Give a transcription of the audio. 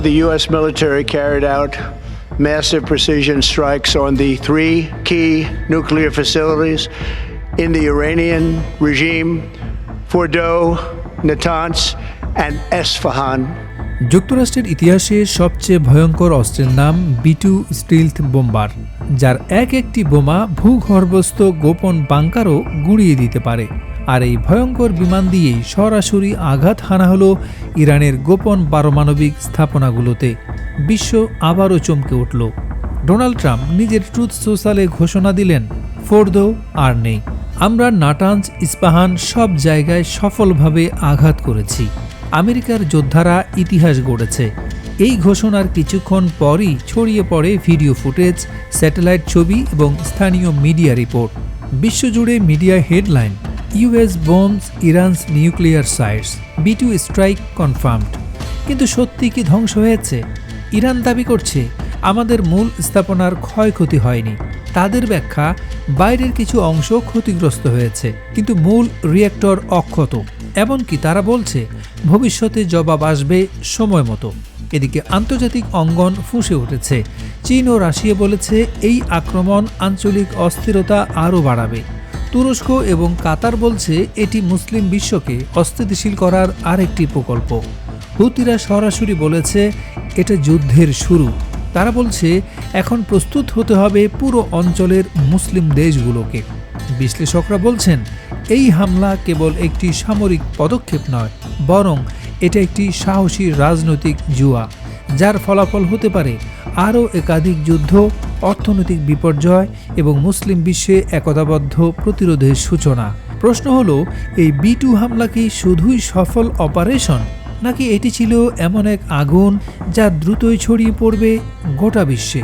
The U.S. military carried out massive precision strikes on the three key nuclear facilities in the Iranian regime Fordow, Natanz, and Esfahan. যুক্তরাষ্ট্রের ইতিহাসে সবচেয়ে ভয়ঙ্কর অস্ত্রের নাম B2 স্টিলথ bomber যার এক একটি বোমা ভূগর্ভস্থ গোপন বাংকারও গুড়িয়ে দিতে পারে আর এই ভয়ঙ্কর বিমান দিয়েই সরাসরি আঘাত হানা হলো ইরানের গোপন পারমাণবিক স্থাপনাগুলোতে। বিশ্ব আবারও চমকে উঠল। ডোনাল্ড ট্রাম্প নিজের ট্রুথ সোশ্যালে ঘোষণা দিলেন, ফোর্দো আর নেই। আমরা নাটাঞ্জ, ইস্পাহান সব জায়গায় সফলভাবে আঘাত করেছি। আমেরিকার যোদ্ধারা ইতিহাস গড়েছে। এই ঘোষণার কিছুক্ষণ পরই ছড়িয়ে পড়ে ভিডিও ফুটেজ, স্যাটেলাইট ছবি এবং স্থানীয় মিডিয়া রিপোর্ট। বিশ্বজুড়ে media headline. US bombs, Iran's nuclear sites, B two strike confirmed. কিন্তু সত্যি কি ধ্বংস হয়েছে? ইরান দাবি করছে, আমাদের মূল স্থাপনার ক্ষয়ক্ষতি হয়নি। তাদের ব্যাখ্যা, বাইরের কিছু অংশ ক্ষতিগ্রস্ত হয়েছে, কিন্তু মূল রিয়েক্টর অক্ষত। এমনকি তারা বলছে, ভবিষ্যতে জবাব আসবে সময় মতো। এদিকে আন্তর্জাতিক অঙ্গন ফুঁসে উঠেছে। চীন ও রাশিয়া বলেছে, এই আক্রমণ আঞ্চলিক অস্থিরতা আরও বাড়াবে। তুরস্ক এবং কাতার বলছে এটি মুসলিম বিশ্বকে অস্থিতিশীল করার আরেকটি প্রকল্প। হুতিরা সরাসরি বলেছে, এটা যুদ্ধের শুরু। তারা বলছে, এখন প্রস্তুত হতে হবে পুরো অঞ্চলের মুসলিম দেশগুলোকে। বিশ্লেষকরা বলছেন, এই হামলা কেবল একটি সামরিক পদক্ষেপ নয়, বরং এটা একটি সাহসী রাজনৈতিক জুয়া, যার ফলাফল হতে পারে আরও একাধিক যুদ্ধ অর্থনৈতিক বিপর্যয় এবং মুসলিম বিশ্বে একতাবদ্ধ প্রতিরোধের সূচনা। প্রশ্ন হলো, এই বি টু হামলা কি শুধুই সফল অপারেশন নাকি এটি ছিল এমন এক আগুন যা দ্রুতই ছড়িয়ে পড়বে গোটা বিশ্বে?